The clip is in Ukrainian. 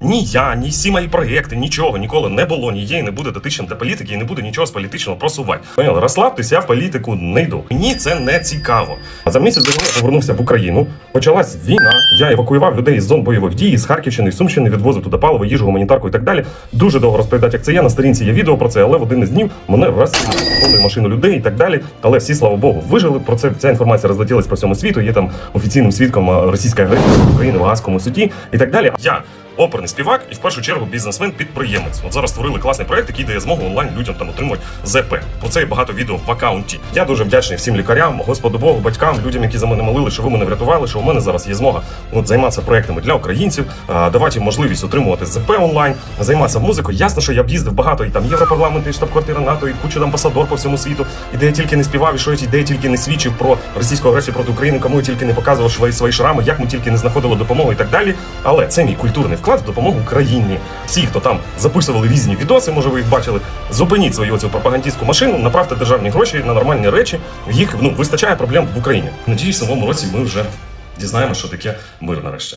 Ні я, ні всі мої проєкти, нічого ніколи не було, ні не буде дотичним до політики, і не буде нічого з політичного просувати. Поняли, розслабтесь, я в політику не йду. Мені це не цікаво. А за місяць до війни повернувся в Україну. Почалась війна. Я евакуював людей із зон бойових дій, з Харківщини, Сумщини, відвозив туди паливо, їжу, гуманітарку і так далі. Дуже довго розповідати, як це є. На сторінці є відео про це, але в один із днів мене розстріляли машину людей і так далі. Але всі, слава Богу, вижили. Про це ця інформація розлетілась по всьому світу. Є там офіційним свідком а, російської агресії України в Гаазькому суді і так далі. Я оперний співак і в першу чергу бізнесмен-підприємець. От зараз створили класний проект, який дає змогу онлайн людям там отримувати ЗП. Про це є багато відео в акаунті. Я дуже вдячний всім лікарям, Господу Богу, батькам, людям, які за мене молили, що ви мене врятували, що у мене зараз є змога от, займатися проектами для українців, давати можливість отримувати ЗП онлайн, займатися музикою. Ясно, що я б їздив багато і там Європарламент, і штаб-квартира НАТО, і куча амбасадор по всьому світу, і де я тільки не співав, і що я де я тільки не свідчив про російську агресію проти України, кому я тільки не показував свої шрами, як ми тільки не знаходили допомогу і так далі. Але це мій культурний вклад в допомогу країні. Всі, хто там записували різні відоси, може ви їх бачили, зупиніть свою оцю пропагандистську машину, направте державні гроші на нормальні речі. Їх ну вистачає проблем в Україні. Надіюсь, в новому році ми вже дізнаємося, що таке мир нарешті.